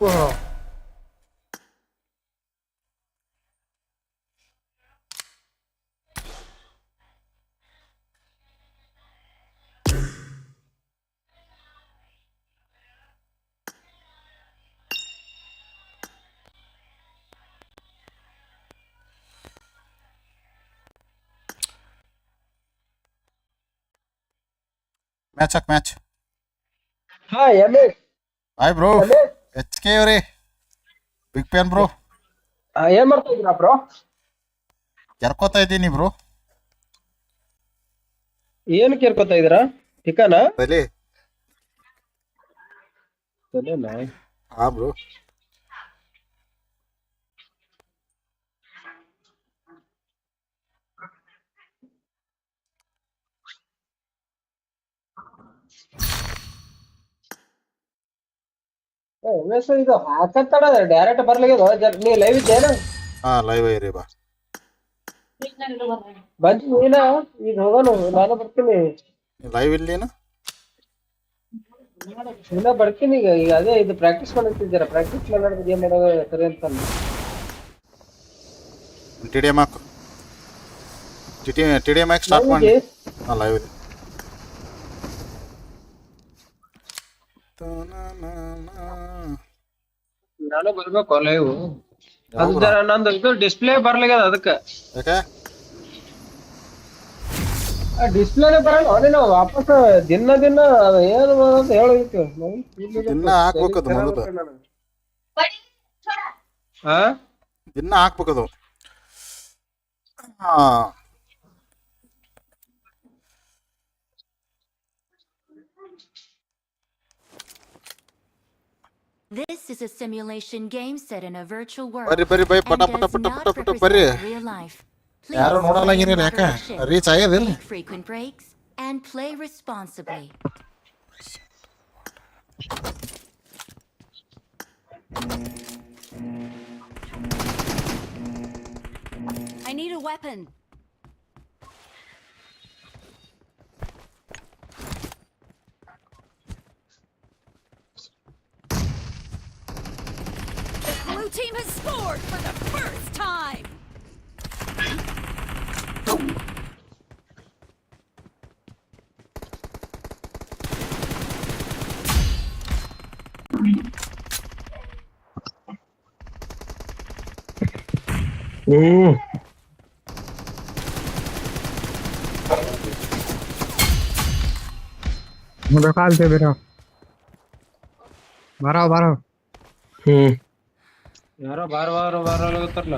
Whoa. Match, match. Hi, Amit. Hi, bro. H K ಅವ್ರಿ big fan bro ಆ, ಏನ್ ಮಾಡ್ತಾ ಇದ್ದೀರಾ ಬ್ರೋ ಕೆರ್ಕೋತಾ ಇದ್ದೀನಿ ಬ್ರೋ ಏನ್ ಕೇರ್ಕೋತಾ ಇದೀರಾ ಚಿಕನ್ ತಲೆ. ತಲೆನಾ? ಹಾ ಬ್ರೋ ಎಮ್ಮೆಸ್ ಇದು ಹಾಕತ್ತಡ ಡೈರೆಕ್ಟ್ ಬರ್ಲಾಗ್ಯದ ಜರ ನೀ ಲೈವ್ ಇದ್ದೇನ ಹಾ ಲೈವ್ ಐರಿ ಬಾ. ಬಂದಿ ನೀನ? ಈಗ ಹೋಗೋನು ನಾನು ಬರ್ತೀನಿ. ಲೈವ್ ಇಲ್ಲೇನು ಇನ್ನ ಬರ್ತೀನಿ ಈಗ ಈಗ ಅದೇ ಇದು ಪ್ರಾಕ್ಟೀಸ್ ಮಾಡತ್ತಿದ್ದೀರ ಪ್ರಾಕ್ಟೀಸ್ ಮಾಡೋದು ಏನ್ ಮಾಡೋದು ಸರಿ ಅಂತ ಟಿ ಡಿ ಎಂ ಹಾಕು T T T D M ಹಾಕಿ ಸ್ಟಾರ್ಟ್ ಮಾಡಿ ಹಾ ಲೈವ್ ಇದೆ ನಾನು ಬರ್ಬೇಕು ಲೈವ್ ಅದು? ಜರ ನಂದು ಇದು ಡಿಸ್ಪ್ಲೇ ಬರ್ಲಾಗ್ಯದ ಅದಕ್ಕ. ಯಾಕೆ? ಡಿಸ್ಪ್ಲೇನೇ ಬರಲ್ಲ ನೀನು ವಾಪಸ್ ದಿನ ದಿನ ಏನು ಅಂತ ಹೇಳಿತ್ತು ದಿನ ಹಾಕ್ಬೇಕು ಅದು ಮೊದಲು. ಹಾ ದಿನ ಅದು ಹಾ This is a simulation game set in a virtual world. ಬರ್ರಿ ಬರ್ರಿ ಬೈ ಪಟ and ಪಟ does ಪಟ not ಪಟ ಪಟ ಬರ್ರಿ represent real life. Please ಯಾರು ನೋಡಲ್ಲ stay in ಏನಿಲ್ಲ ಯಾಕೆ moderation, ರೀಚ್ ಆಗ್ಯದಿಲ್ಲ take frequent breaks, and play responsibly. I need a weapon. team has scored for the first time! Ooh. मुझे काल से बेटा मारो मारो हम्म ಯಾರೋ ಬಾರ್ ಬಾರ್ ಬಾರ್ ಆಗತ್ತಾರಲ್ಲ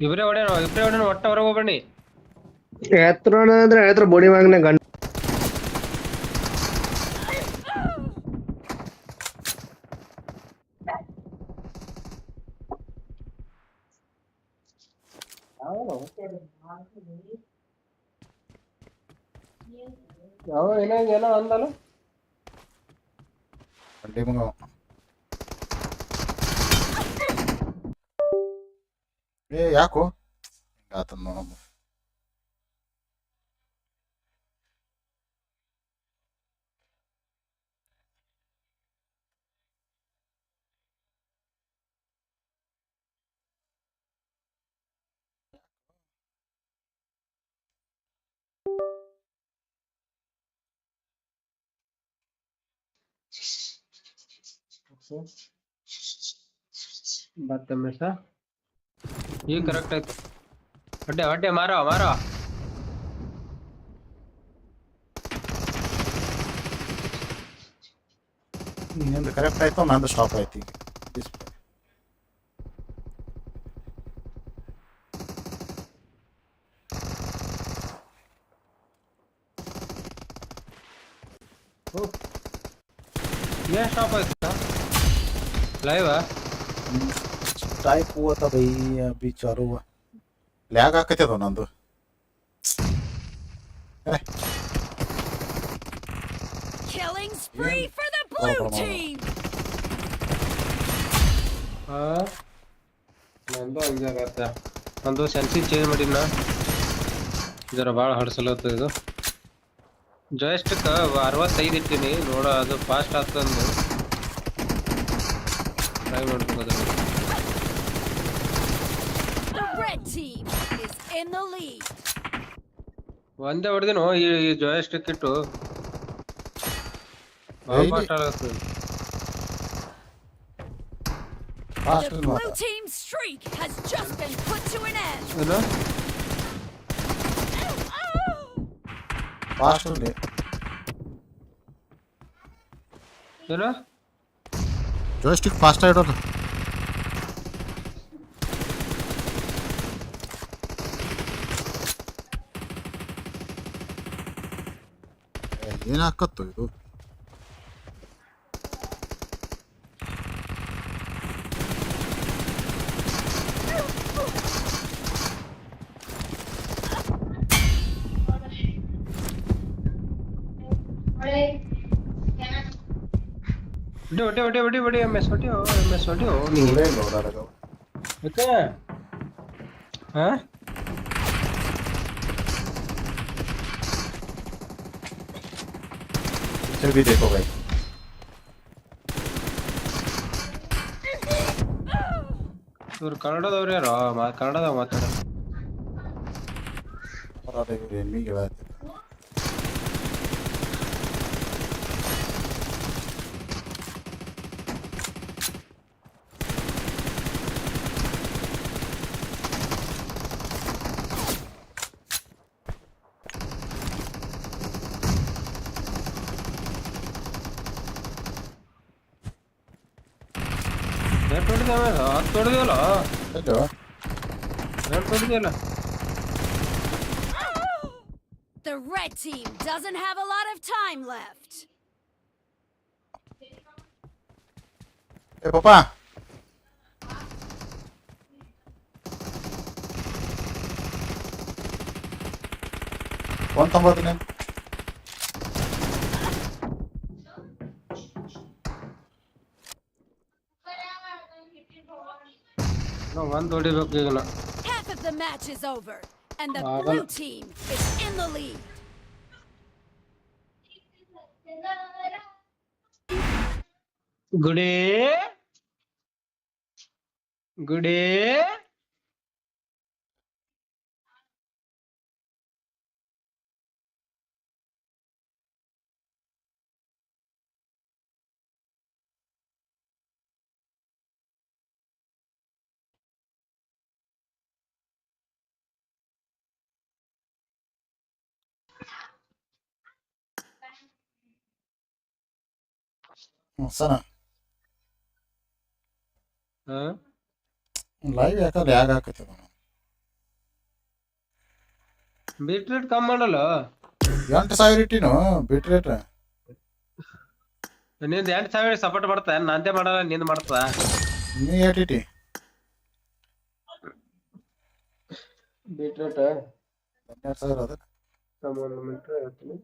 ಇಬ್ರೇ ಹೊಡ್ಯಾನ ಇಬ್ರೇ ಹೊಡ್ಯಾನ ಒಟ್ಟ ಹೊರಗೆ ಹೋಗ್ಬೇಡಿ ಎತ್ತರ ಅಂದ್ರೆ ಎತ್ತರ ಬೋಡಿ ಮ್ಯಾಗ್ನ ಗಂಡ ಯಾವ ಏನೋ ಏನೋ ಅಂದಲ್ಲ ಬಂಡಿ ಮಗ ಏ ಯಾಕೋ ಆತನ ನೋಡಮ್ಮ ये करेक्ट है हटे हटे मारो मारो In the correct item and the shop, I think. This way. Oh. Yeah, shop, I think. Live, huh? Mm. Type ಓದ್ತದ ಬೀಚ್ ಬಿಚಾರು ಲ್ಯಾಗ್ ಹಾಕತ್ತದ ನಂದು Killing spree for the blue team. ಹಾ ನಂದು ಹಂಗಾಗತ್ತ ನಂದು ಸೆನ್ಸಿ ಚೇಂಜ್ ಮಾಡಿನ ಇದರ ಭಾಳ ಹಡಸಲತ್ತ ಇದು ಜಾಯ್ಸ್ಟಿಕ್ ಅರವತ್ತೈದು ಇಟ್ಟಿನಿ ನೋಡ ಅದು ಫಾಸ್ಟ್ ಆಗ್ತಂದು ಟ್ರೈ ಮಾಡ್ಬೇಕು ಅದನ್ನು in the lead. ಒಂದೇ ಹೊಡೆದಿನ ಈ ಈ ಜಾಯಸ್ಟಿಕ್ ಇಟ್ಟು ಭಾಳ Hey, ಫಾಸ್ಟ್ ಆಗತ್ತೆ fast The ಇಲ್ಲ blue ಮಾತ್ರ. team's streak has just been put to an end. ಏನು Fast ಇರ್ಲಿ. ಏನು joystick 얘나 아까 또 이거 बड़े बड़े बड़े बड़े बड़े मैं छोटे हो मैं छोटे हो नहीं मैं बोल रहा था क्या हाँ 全力で行こうがいい。ಇವ್ರು ಕನ್ನಡದವ್ರು ಯಾರೋ ಕನ್ನಡದಾಗ ಮಾತಾಡೋದು ಎಮ್ಮಿಗೆ പറ്റുമോ തോന്നിക്കല്ലോ The red team doesn't have a lot of time left. Hey, Papa. One thumb up ನಾವು ಒಂದು ಹೊಡಿಬೇಕು ಈಗ ನಾ Half of the match is over, and the Ah, blue well- team is in the lead. ಗುಡಿ ಗುಡಿ ಸನ ಹಾ? Live ಯಾಕೆ ಲ್ಯಾಗ್ ಆಕೈತಿ ಬಿಟ್ ರೇಟ್ ಕಮ್ಮಿ ಮಾಡಲ್ಲ? ಎಂಟು ಸಾವಿರ ಇಟ್ಟಿನು ಬಿಟ್ ರೇಟ್ನಿಂದ ಎಂಟ್ ಸಾವಿರ ಸಪೋರ್ಟ್ ಮಾಡ್ತಾ? ನಂದೇ ಮಾಡಲ್ಲ ನಿಂದ ಮಾಡ್ತದ ನೀ ಏಟ್ ಬಿಟ್ರೇಟ್ ಬಿಟ್ ರೇಟ್ ಹನ್ನೆರಡು ಸಾವಿರ ಅದ? ಹೇಳ್ತೀನಿ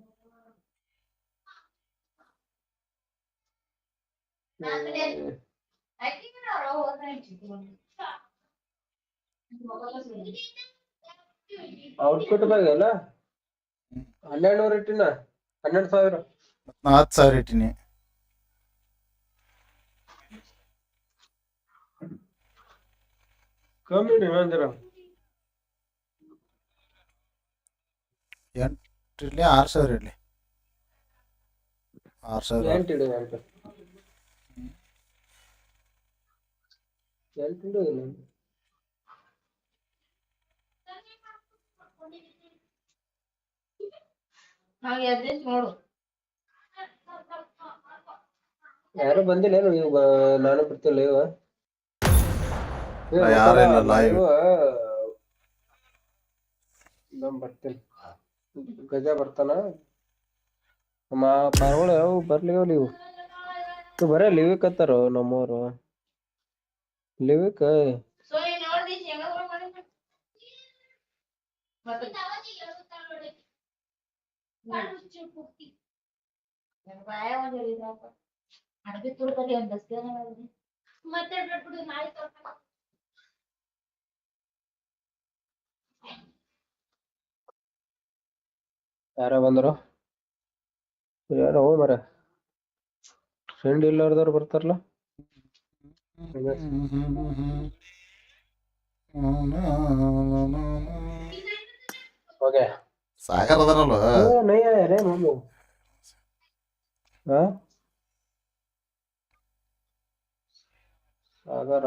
ಔಟ್ಪುಟ್ ಬಂದಲ್ಲ ಹನ್ನೆರಡು ನೂರ ಇಟ್ಟಿನ ಹನ್ನೆರಡು ಸಾವಿರ. ನಾ ಹತ್ತು ಸಾವಿರ ಇಟ್ಟಿನಿ. ಕಮ್ಮಿ ರೀ ಅಂದಿರ ಎಂಟು ಇಡ್ಲಿ ಆರು ಸಾವಿರ ಇರಲಿ. ಆರು ಸಾವಿರ. ಎಂಟು ಇಡು ಇಡು ನೀನು. ಯಾರು ಬಂದಿಲ್ಲ ಏನು? ನೀವು ನಾನು ಬರ್ತಿಲ್ಲ ಇವ ಇಲ್ಲ. ನಮ್ ಬರ್ತೀನಿ. ಗಜ ಬರ್ತಾನ? ಮಾ ಪಾರ್ಗಳು ಯಾವ ಬರ್ಲಿ ಇವು ಬರೇ ಲಿವಿಕ್ ಅತ್ತಾರ ನಮ್ಮವ್ರು? ಲಿವಿಕ್ ಯಾರ ಬಂದ್ರು? ಯಾರೋ ಮರ ಫ್ರೆಂಡ್ ಇಲ್ಲಾರ್ದವ್ರು ಬರ್ತಾರಲ್ಲ. ಸಾಗರ್ ಅದನಲ್ಲ ಸಾಗರ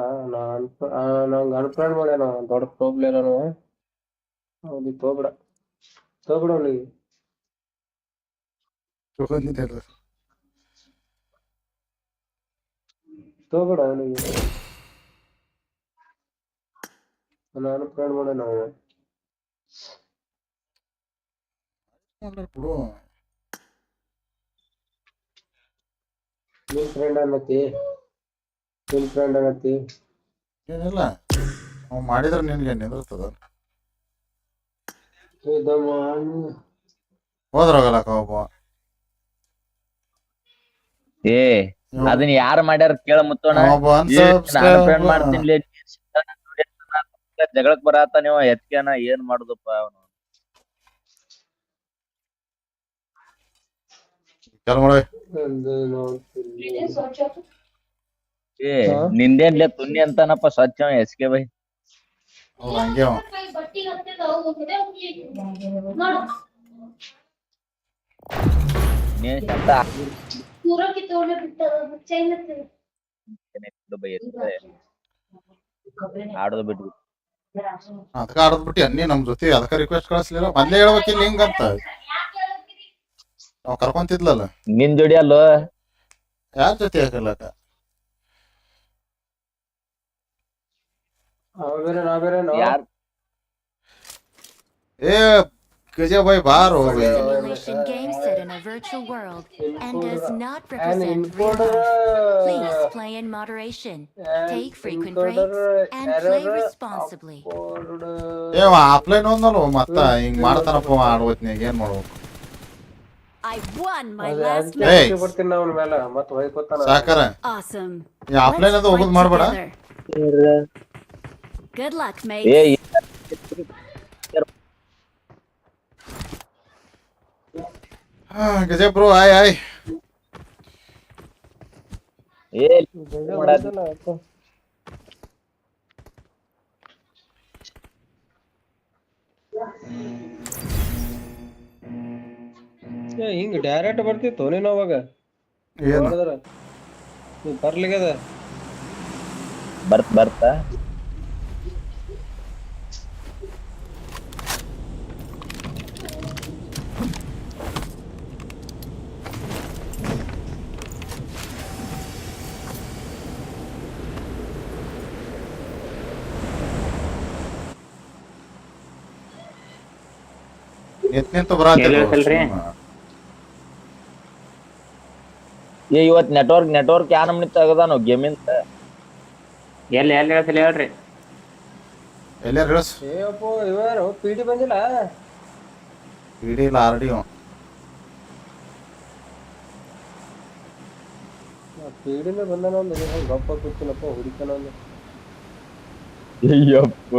ನಂಗೆ ಅನ್ಪ್ಲಾನ್ ಮಾಡ್ಯಾನ ದೊಡ್ಡ ಪ್ರಾಬ್ಲಮ್ ಹೌದು ತೋಬಿಡ ತೋಬಿಡ ಅವನಿಗೆ. ತೋಬಿಡ ಅವನಿಗೆ. ನಾನು ಅನ್ಫ್ರೆಂಡ್ ಮಾಡ್ಯಾನ ನಾವು. ಬಿಡು ನಿನ್ ಫ್ರೆಂಡ್ ಅನ್ನತಿ. ನಿನ್ ಫ್ರೆಂಡ್ ಅನ್ನತಿ. ಏನಿಲ್ಲ. ಅವ್ ಮಾಡಿದ್ರೆ ನಿನ್ಗೆ ನಿಂದಿರ್ತದ. ಇದಮ್ಮ ಹೋದ್ರೋಗಲ್ಲ ಒಬ್ಬ. ಏ ಅದನ್ನ ಯಾರ ಮಾಡ್ಯಾರ ಕೇಳ ಮುತ್ತೋಣ ಮಾಡ್ತೀನಿ ಜಗಳಕ್ ಬರತ್ತ ನೀವು ಎತ್ಕೇನ ಏನ್ ಮಾಡುದಪ್ಪ ಅವನು? ನಿಂದೇನ್ ಲೇ ಏ ಹಾ? ನಿಂದೇನ್ಲೆ ತುನ್ನಿ ಅಂತಾನಪ್ಪ ಸ್ವಚ್ಛ ಎಸ್ ಕೆ ಬೈ. ನೀನ್ ಅಂತ ಬೈ ಎತ್ಕೆ. ಆಡೋದು ಬಿಟ್ಟು ಅದಕ್ಕ ಆಡದ್ ಬಿಟ್ಟು ಅನ್ನಿ ನಮ್ ಜೊತೆ ಅದಕ್ಕ ರಿಕ್ವೆಸ್ಟ್ ಕಳಿಸ್ಲಿಲ್ಲ. ಮೊದ್ಲೇ ಹೇಳ್ಬೇಕಿಲ್ಲ ಹಿಂಗಂತ ನಾವ್ ಕರ್ಕೊಂತಿದ್ಲಲ್ಲ. ನಿನ್ ಜೋಡಿ ಅಲ್ಲೋ? ಯಾರ ಜೊತೆ ಹಾಕಲ್ಲ ಏ ಬಾಯ್ ಬಾರೋ bye. Simulation game set in a virtual world and does not represent real life. Please play in moderation. and Take frequent breaks and play responsibly. upload. ಏ ಆಫ್ಲೈನ್ ಒಂದಲ್ಲ ಮತ್ತ ಹಿಂಗ್ ಮಾಡ್ತಾನಪ್ಪ ಆಡ್ವತ್ನ್ಯಾಗ ಏನ್ ಮಾಡ್ಬೇಕು I won my last match. ಸಾಕಾರ Awesome. ಈ offline ಅದು ಹೋಗುದ್ ಮಾಡ್ಬೇಡ. Good luck, mate. ಏ ಹಾ, ಗಜ ಬ್ರೋ ಆಯ್ ಆಯ್ ಏ ಗಜ ಮಾಡಾತಿ. ಬಂದಲ್ಲ ಅಪ್ಪ. ಏ ಹಿಂಗ್ ಡೈರೆಕ್ಟ್ ಬರ್ತಿತ್ತು ನೀನ್ ಅವಾಗ ಏನು ನೋಡಿದ್ರ ನೀವ್ ಬರ್ಲಿಗದ ಬರ್ತ್ ಬರ್ತಾ ಏ ಇವತ್ ನೆಟ್ವರ್ಕ್ ನೆಟ್ವರ್ಕ್ ಯಾ ನಮ್ನಿ ತೆಗದಾನು ಗೇಮಿಂದ ಎಲ್ಲಿ ಎಲ್ಲಿ ಹೇಳ್ತಿಲ್ಲ ಹೇಳ್ರಿ. ಎಲ್ಲ ಹೇಳಸ್ ಇವರು ಪಿಡಿ ಬಂದಿಲ್ಲ? ಪಿಡಿ ಇಲ್ಲ ಆರ್ ಡಿ ಪಿಡಿನೇ ಬಂದನ ಬಂದಾನ ಒಂದು ಗಪ್ಪ ಕೂತಿಲ್ಲಪ್ಪ ಹುಡುಕನ ಒಂದು Ayyappa.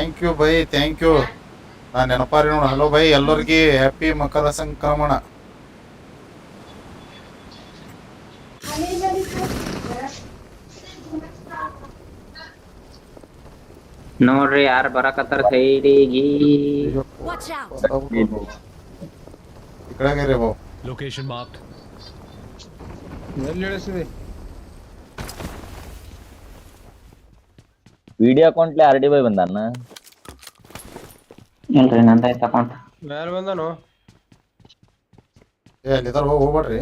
Thank you bye thank you ನಾ ನೆನಪಾರಿ ನೋಡು. ಹಲೋ ಬೈ ಎಲ್ಲರಿಗೆ ಹ್ಯಾಪಿ ಮಕರ ಸಂಕ್ರಮಣ. ನೋಡ್ರಿ ಯಾರು ಬರಕತ್ತಾರ ಸೈಡಿಗಿ Watch out! ಈ ಕಡೆಗೆ ರೀ ಬಾವು. Location marked. ಎಲ್ಲಿ ಇಳಿಸಿದೆ? ವಿಡಿಯೋ ಅಕೌಂಟ್ಲೆ ಆರ್ ಡಿ ಬೈ ಬಂದಾನ? ಇಲ್ರಿ ನಂದಾಯ್ತು ಅಕೌಂಟ್ ಯಾರು ಬಂದನು? ಏ ನಿಧಾನ ಹೋಗಿ ಹೋಗ್ಬೇಡ್ರಿ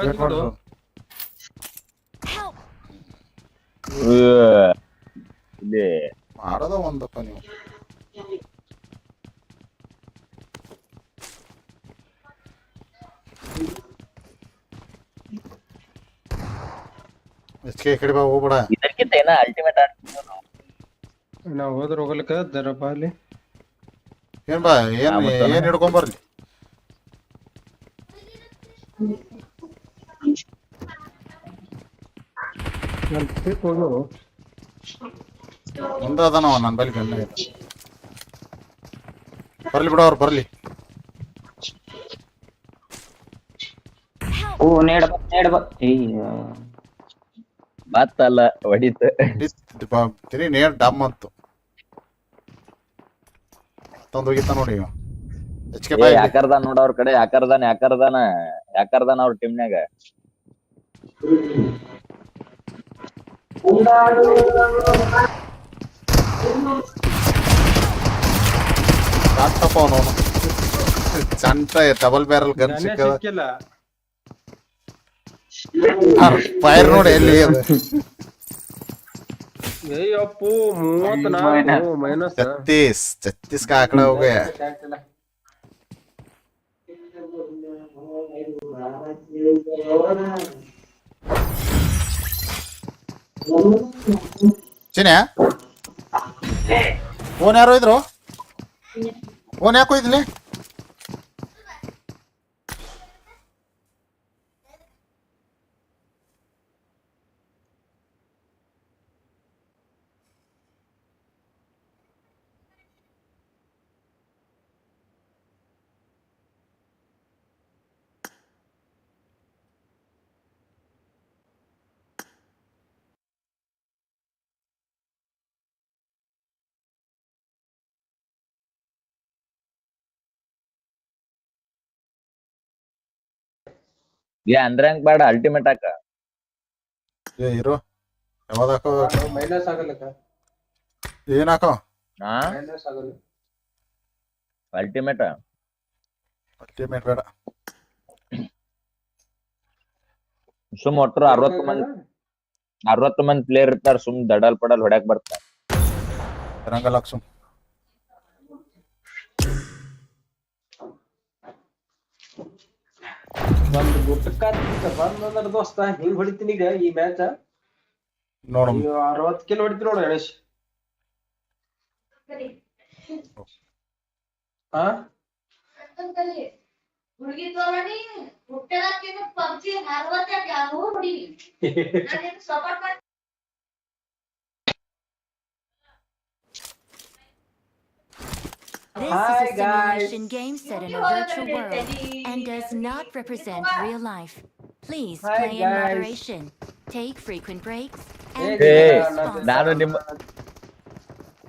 ವೇಟ್ ಮಾಡ್ರಿ Help! ಇಲ್ಲಿ. ಮಾಡೋದ ಒಂದಪ್ಪ ನೀವು. ಎಚ್ಕೆ ಈ ಕಡೆ ಬಾ ಹೋಗ್ಬೇಡ. ಇದಕ್ಕಿಂತ ಏನ ಅಲ್ಟಿಮೇಟ್ ನಾವು ಹೋದ್ರ ಹೋಗ್ಲಿಕ್ಕ ದರಬಾಲಿ ಅಲ್ಲಿ. ಏನ್ ಬಾ ಏನ್? ಏನ್ ಹಿಡ್ಕೊಂಡ್ ಬರ್ಲಿ? ಮುಂದೆ ಅದಾನವ ನನ್ನ ಬಳಿ ಗಣ್ಣ ಬರ್ಲಿ ಬಿಡ ಅವ್ರು ಬರ್ಲಿ. ಓ ನೇಡ ಬಾ ನೇಡ ಬಾ ಮತ್ತಲ್ಲ ಹೊಡಿತ ತಿರಿ ನೇರ್ ಡಮ್ ಅಂತು. ತಂದು ಹೋಗಿತ್ತ ನೋಡಿ ಇವ. ಬಾಯ್ ಯಾಕರ್ದಾನ ನೋಡ ಅವ್ರ ಕಡೆ ಯಾಕರ್ದಾನ ಯಾಕರ್ದಾನ ಯಾಕರ್ದಾನ ಅವ್ರ ಟೀಮ್ನ್ಯಾಗ ಕಾಟಪ್ಪ ಅವನು ಚಂಟ ಡಬಲ್ ಬ್ಯಾರಲ್ ಗನ್ ಸಿಕ್ಕದ. ಫೈರ್ ನೋಡಿ ಎಲ್ಲಿ ಅದು. छत्तीस छत्तीस का आंकड़ा हो गया ಚಿನ್ಯಾ ಫೋನ್ ಯಾರು ಇದ್ರು ಫೋನ್ ಯಾಕೋ ಇದ್ಲಿ ಏ ಅಂದ್ರಂಗ್ ಬೇಡ ಅಲ್ಟಿಮೇಟ್ ಹಾಕ. ಏ ಇರು. ಯಾವಾಗ ಹಾಕೋ? ಮೈನಸ್ ಆಗಲ್ಲಕ್ಕ ಏನ್ ಹಾಕೋ? ಹಾ? ಮೈನಸ್ ಆಗಲ್ಲ. ಅಲ್ಟಿಮೇಟ್ ಅಲ್ಟಿಮೇಟ್ ಬೇಡ. ಸುಮ್ ಒಟ್ರು ಅರವತ್ತು ಮಂದಿ ಅರವತ್ತು ಮಂದಿ ಪ್ಲೇಯರ್ ಇರ್ತಾರ ಸುಮ್ ದಡಲ್ ಪಡಲ್ ಹೊಡ್ಯಾಕ್ ಬರ್ತಾರ. ರಂಗಲ್ ಒಂದ್ ಗುಟ್ಟಕ್ಕ ಬಂದಂದ್ರ ದೋಸ್ತ ಹಿಂಗ್ ಹೊಡಿತೀನಿ ಈಗ ಈ ಮ್ಯಾಚ್ ನೋಡು? ಅರವತ್ ಕಿಲೋ ಹೊಡಿತೀನಿ ನೋಡು ಗಣೇಶ್ ಹಾ ಹುಡುಗಿ ತೋರಣಿ ಹುಟ್ಟೆಲ್ಲ ಪಬ್ಜಿ ಹಾರ್ವತ್ತ ಯಾರು ಹೊಡಿಲಿ ನಾನು ಸಪೋರ್ಟ್ ಮಾಡಿ This Hi, is a simulation game set in a virtual world and does not represent real life. Please Hi, play in guys. moderation, take frequent breaks, and Hey, be Hey, responsible. ನಾನು ನಿಮ್ಮ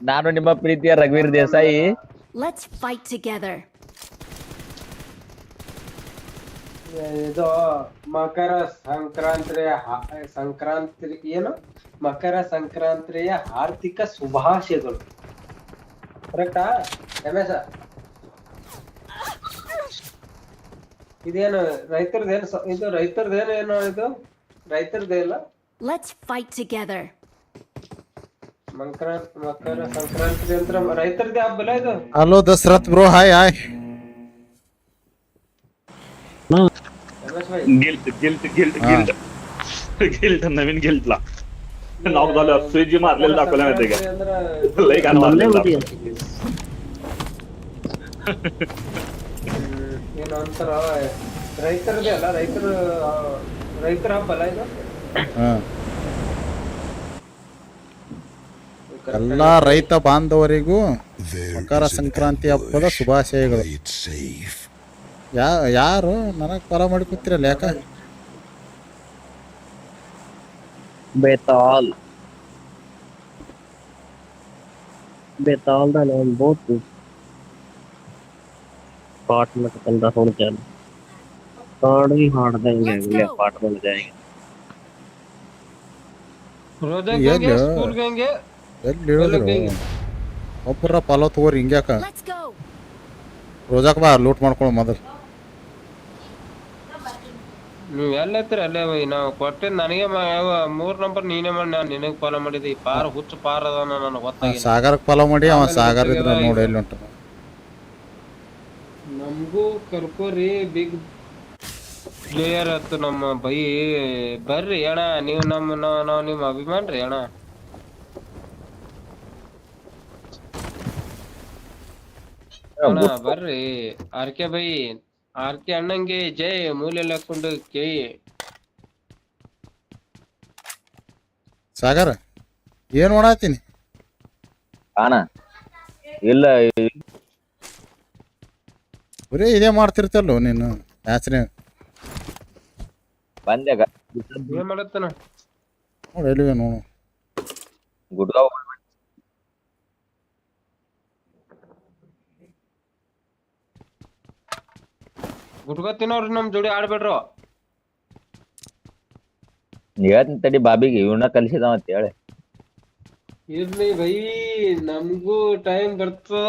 ನಾನು ನಿಮ್ಮ ಪ್ರೀತಿಯ ರಘುವೀರ್ Desai Let's fight together. ಇದು ಮಕರ ಸಂಕ್ರಾಂತಿಯ ಹಾ- ಸಂಕ್ರಾಂತಿ ಏನು ಮಕರ ಸಂಕ್ರಾಂತಿಯ ಆರ್ಥಿಕ ಶುಭಾಶಯಗಳು ಕರೆಕ್ಟಾ ರಮೇಶ ಇದೇನು ರೈತರದೇನು ಇದು ರೈತರದೇನು ಏನು ಇದು? ರೈತರದೇ ಇಲ್ಲ? Let's fight together Makara Makara Sankranti ಅಂತ ರೈತರದೇ ಹಬ್ಬ ಇದು? Hello ದಸರತ್ bro hi hi. Guilt guilt guilt guilt guilt Naveen ಗಿಲ್ಟ್ಲಾ ನಾವು ಸುಜಿ ಮಾರ್ಲಿಲ್ಲ ಹಾಕೋಲ್ಲ ಈಗ ಲೈಕ್ ಅನ್ನಲ್ಲ ಎಲ್ಲ ರೈತ ಬಾಂಧವರಿಗೂ ಮಕರ ಸಂಕ್ರಾಂತಿ ಹಬ್ಬದ ಶುಭಾಶಯಗಳು. ಯಾರು ನನಗ್ ಪರ ಮಾಡ್ಕೊತಿರಲ್ಲ ಯಾಕ? ಬೇತಾಲ್ ಬೇತಾಲ್ದಲ್ಲಿ ಒಂದು ಬೋಟ್ अपार्टमेंट बंदा हूँ चल कार्ड भी हार्ड देंगे अगले अपार्टमेंट जाएंगे रोजा गएंगे स्कूल गएंगे ಒಬ್ಬರ ಪಾಲ ತಗೋರಿ ಹಿಂಗ್ಯಾಕ ರೋಜಾಕ್ ಬಾ ಲೂಟ್ ಮಾಡ್ಕೊಳ ಮೊದಲು. ನೀವು ಎಲ್ಲ ಹತ್ತಿರ? ಅಲ್ಲೇ ಬೈ ನಾವು ಕೊಟ್ಟಿದ್ದು ನನಗೆ ಮೂರು ನಂಬರ್ ನೀನೇ ಮಾಡಿ ನಾನು ನಿನಗೆ ಫಾಲೋ ಮಾಡಿದ್ದೆ. ಈ ಪಾರ ಹುಚ್ಚ ಪಾರ ಅದ ನನಗೆ ಗೊತ್ತಾಗ ಸಾಗರಕ್ಕೆ ಫಾಲೋ ಮಾಡಿ ಅವ ಸಾಗರ ಇದ್ರೆ ನೋಡಿ ಎಲ್ಲಿ ಉಂಟು. ನಮಗೂ ಕರ್ಕೋರಿ ಬಿಗ್ ಪ್ಲೇಯರ್ ಆಯ್ತು ನಮ್ಮ ಬೈ. ಬರ್ರಿ ಅಣ್ಣ ನೀವು ನಮ್ಮ ನಾವ್ ನಿಮ್ಮ ಅಭಿಮಾನ ರೀ ಅಣ್ಣ. ಅಣ್ಣ ಬರ್ರಿ. R K by R K ಅಣ್ಣಂಗೆ ಜೈ ಮೂಲೆಯಲ್ಲಿ ಹಾಕೊಂಡು ಕೈ ಸಾಗರ ಏನ್ ಮಾಡತ್ತೀನಿ? ಅಣ್ಣ ಇಲ್ಲ ಬರೀ ಇದೇ ಮಾಡ್ತಿರ್ತಲ್ಲೋ ನೀನು ಯಾಚನೆ ಬಂದ್ಯಾಗ? ಏನ್ ಮಾಡತ್ತನ? ನೋಡಿ ಎಲ್ಲಿವೆ ನೋಡು. ಗುಡ್ಗಾವ್ ಗುಟ್ಕ ತಿನ್ನೋರು ನಮ್ ಜೋಡಿ ಆಡ್ಬೇಡ್ರು. ಹೇಳ್ತೀನಿ ತಡಿ ಬಾಬಿಗೆ ಇವನ್ನ ಕಲಿಸಿದವ ಅಂತ ಹೇಳಿ. ಇರ್ಲಿ ಬೈ ನಮಗೂ ಟೈಮ್ ಬರ್ತದ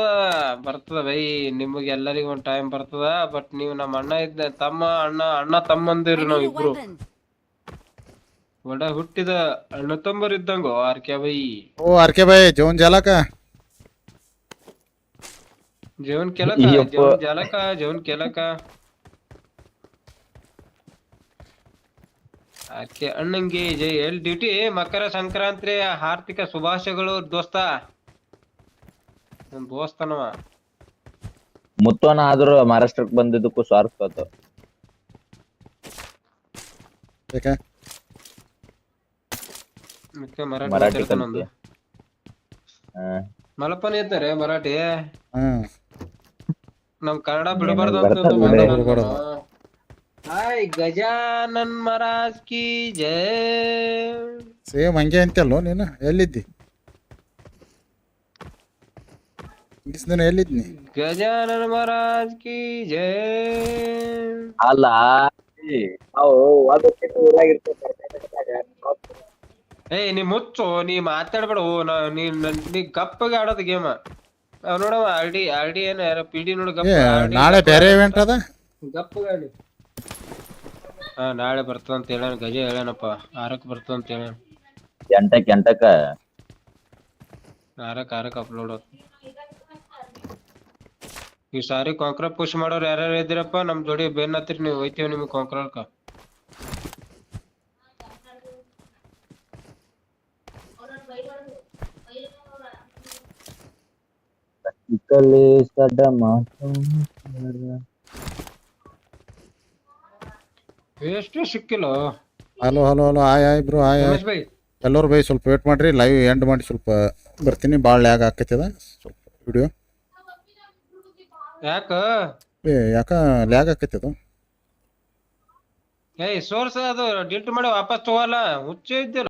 ಬರ್ತದ ಬೈ. ನಿಮ್ಗ ಎಲ್ಲರಿಗೂ ಒಂದ್ ಟೈಮ್ ಬರ್ತದ ಬಟ್ ನೀವ್ ನಮ್ಮ ಅಣ್ಣ ಇದ್ದ ತಮ್ಮ ಅಣ್ಣ ಅಣ್ಣ ತಮ್ಮಂದಿರು ನಾವ್ ಇಬ್ರು. ಒಡ ಹುಟ್ಟಿದ ಅಣ್ಣ ತಮ್ಮರ್ ಇದ್ದಂಗೋ ಆರ್ ಕೆ ಬೈ. ಓ ಆರ್ ಕೆ ಬೈ ಜೋನ್ ಜಾಲಕ? ಜೋನ್ ಕೆಲಕ ಜೋನ್ ಜೀವನ್ ಜಾಲಕ ಜೋನ್ ಕೆಲಕ ಆಕೆ ಅಣ್ಣಂಗೆ ಜೈ. ಎಲ್ ಡ್ಯೂಟಿ? ಮಕರ ಸಂಕ್ರಾಂತಿ ಆರ್ಥಿಕ ಶುಭಾಶಯಗಳು ದೋಸ್ತ. ನಮ್ ದೋಸ್ತನವ. ಮುತ್ತೋನ ಆದ್ರೂ ಮಹಾರಾಷ್ಟ್ರಕ್ಕೆ ಬಂದಿದ್ದಕ್ಕೂ ಸ್ವಾರ್ಥ ಯಾಕೆ? ಮತ್ತೆ ಮರಾಠಿ ಮರಾಠಿ ಮಾತಾಡ್ತಾನ ಒಂದು. ಹಾ. ಮಲಪನ ಇದ್ದಾರೆ ಮರಾಠಿ. ಹ್ಮ್. ನಮ್ ಕನ್ನಡ ಬಿಡಬಾರ್ದು ಬರ್ತದೆ ಅಂತ ಬಿಡೆ. ಬಿಡ್ಬಾರ್ದು. ಹಾಯ್ ಗಜಾನನ್ ಮಹಾರಾಜ್ ಕಿ ಜಯ ಸೇಮ್ ಹಂಗೆ ಅಂತಲ್ಲೋ ನೀನು? ಎಲ್ಲಿದ್ದಿ? ದಿನ ಎಲ್ಲಿದ್ನಿ? ಗಜಾನನ್ ಮಹಾರಾಜ್ ಕಿ ಜಯ ಅಲ್ಲ ಅದಕ್ಕಿಂತ ಊರಾಗಿರ್ತೇವೆ ಏಯ್ ನೀ ಮುಚ್ಚು ನೀ ಮಾತಾಡ್ಬೇಡ. ಓ ನಾ ನೀ ನನ್- ನೀ ಗಪ್ಪಗೆ ಆಡೋದು ಗೇಮ್ ನೋಡವ ಆರ್ ಡಿ ಆರ್ ಡಿ ಏನ ಯಾರ ಪಿ ಡಿ ನೋಡು ಏ ಗಪ್ಪ ನಾಳೆ ಬೇರೆ ಇವೆಂಟ್ ಅದ? ಗಪ್ಪಗಾಡಿ ಹಾ ನಾಳೆ ಬರ್ತದ ಅಂತ ಹೇಳ ಗಜ ಹೇಳನಪ್ಪ ಆರಕ್ ಬರ್ತದ ಅಂತ ಹೇಳ ಎಂಟಕ್ ಎಂಟಕ್ಕ? ಆರಕ್ ಆರಕ್ ಅಪ್ಲೋಡ್ ಈ ಸಾರಿ ಕಾಂಕ್ರ ಪುಷ್ ಮಾಡೋರು ಯಾರ್ಯಾರು ಇದ್ದೀರಪ್ಪ? ನಮ್ ಜೋಡಿ ಬೇನ್ ಹತ್ತಿರ ನೀವು ಹೋಯ್ತೀವಿ ನಿಮ್ಗೆ ಕಾಂಕ್ರಕ ಇಕ್ಕಲಿ ಸಡ್ಡ ಮಾತು ಎಷ್ಟು ಸಿಕ್ಕಿಲ್ಲ. Hello hello hello hi hi bro hi hi. Ramesh bye ಎಲ್ಲರೂ ಬೈ ಸ್ವಲ್ಪ ವೇಟ್ ಮಾಡ್ರಿ ಲೈವ್ ಎಂಡ್ ಮಾಡಿ ಸ್ವಲ್ಪ ಬರ್ತೀನಿ ಭಾಳ ಲ್ಯಾಗ್ ಆಕೈತದ. ಸ್ವಲ್ಪ ವಿಡಿಯೋ ಯಾಕ? ಏ ಯಾಕ ಲ್ಯಾಗ್ ಅದು ಏಯ್ ಸೋರ್ಸ್ ಅದು ಡಿಲ್ಟ್ ಮಾಡಿ ವಾಪಸ್ ತಗೋಲ್ಲ. ಹುಚ್ಚ ಇದ್ದಿಲ್ಲ